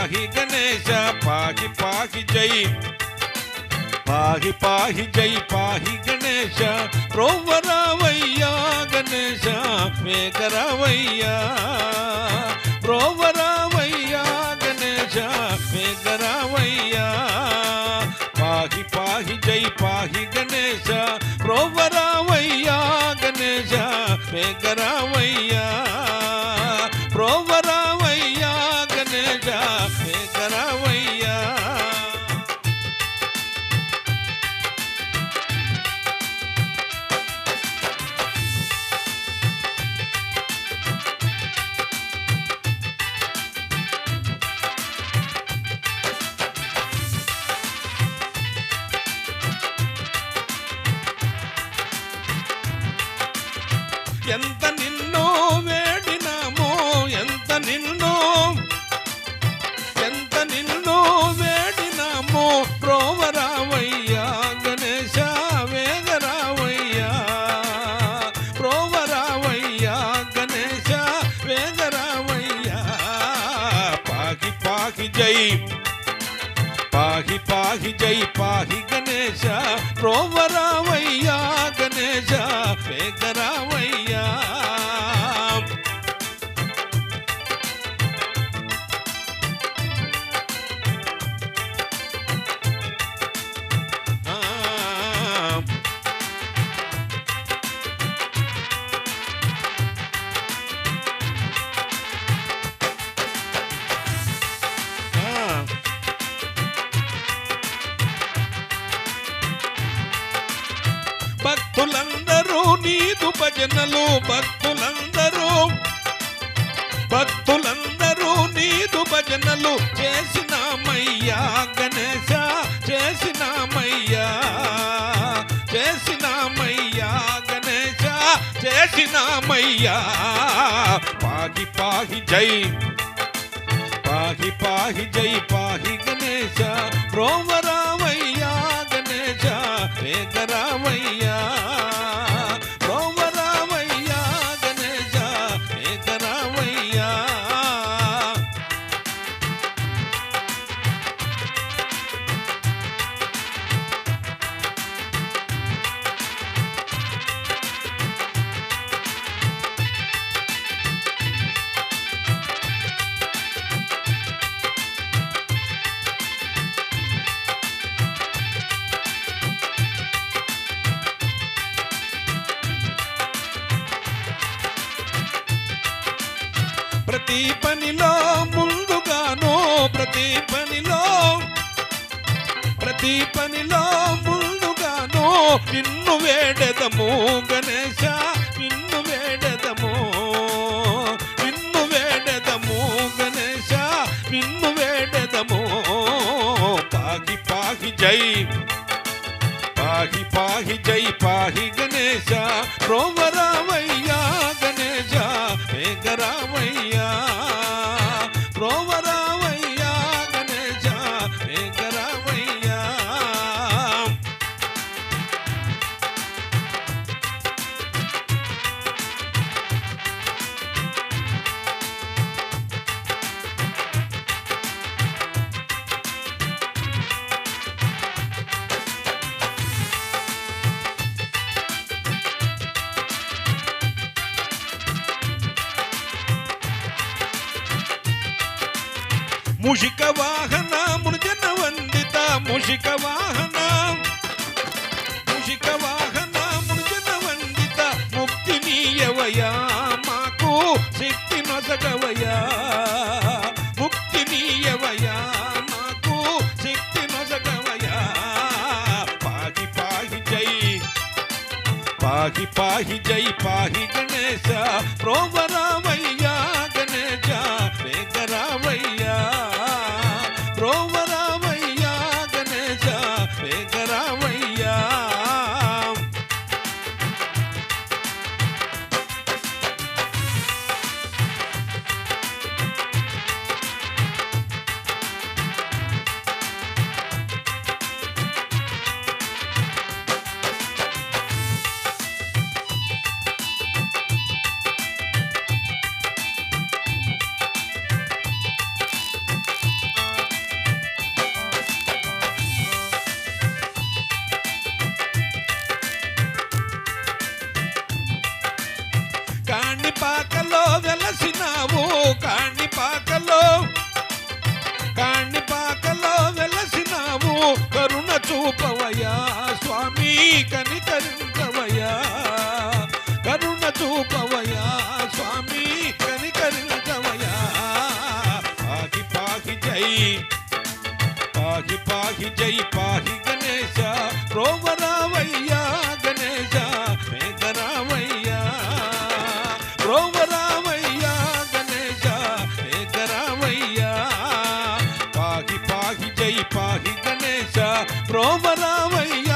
పాహి గణేశ పాహి పాహి జై. పాహి పాహి జై పాహి గణేశ. ప్రోవరావయ్యా గణేశ మేఘరావయ్యా ప్రోవరావయ్యా గణేశ మేఘరావయ్యా పాహి పాహి జై పాహి గణేశ ఎంత నిన్నో వేడినామో ఎంత నిన్నో ఎంత నిన్నో వేడినామో. ప్రోవరావయ్యా గణేశ వేగరావయ్యా ప్రోవరావయ్యా గణేశ వేగరావయ్యా పాకి పాకి జై. పాహి పాహి జై పాహి గణేశ ప్రోవరావయ్యా గణేశ వేగరావయ్యా నీదు భజనలు భక్తులందరూ. భక్తులందరూ నీదు భజనలు చేసినామయ్యా గణేశ చేసినామయ్యా చేసినామయ్యా గణేశ చేసినామయ్యా. పాహి పాహి జై పాహి పాహి జై పా ప్రతి పనిలో ముందుగాను ప్రతి పనిలో ప్రతి పనిలో ముందుగాను నిన్ను వేడెదము గణేశ నిన్ను వేడెదము నిన్ను వేడెదము గణేశ నిన్ను వేడెదము. పాహి పాహి జై పాహి పాహి జై పాహి గణేశ రోమరామయ్యా మేఘరామయ్యా ప్రోమరామయ్యా ముషిక వాహన మృజన వందిత ముషిక వాహన. ముషిక వాహన మృజన వందిత ముక్తి నీయవయా? మాకు శక్తి నొసగవయా ముక్తి నీయవయా? మాకు శక్తి నొసగవయా పాహి పాహి జై పాహి పాహి జై పాహి గణేశ ప్రోవరా కనికరించవయ్యా కరుణ చూపవయా స్వామి కనికరించవయ్యా పాహి పాహి జై. పాహి పాహి జై పాహి గణేశ. రోమరావయ్యా గణేశ. మేఘరావయ్యా రోవరావయ్యా గణేశ. మేఘరావయ్యా పాహి పాహి జై పాహి గణేశ. రోవరావయ్యా.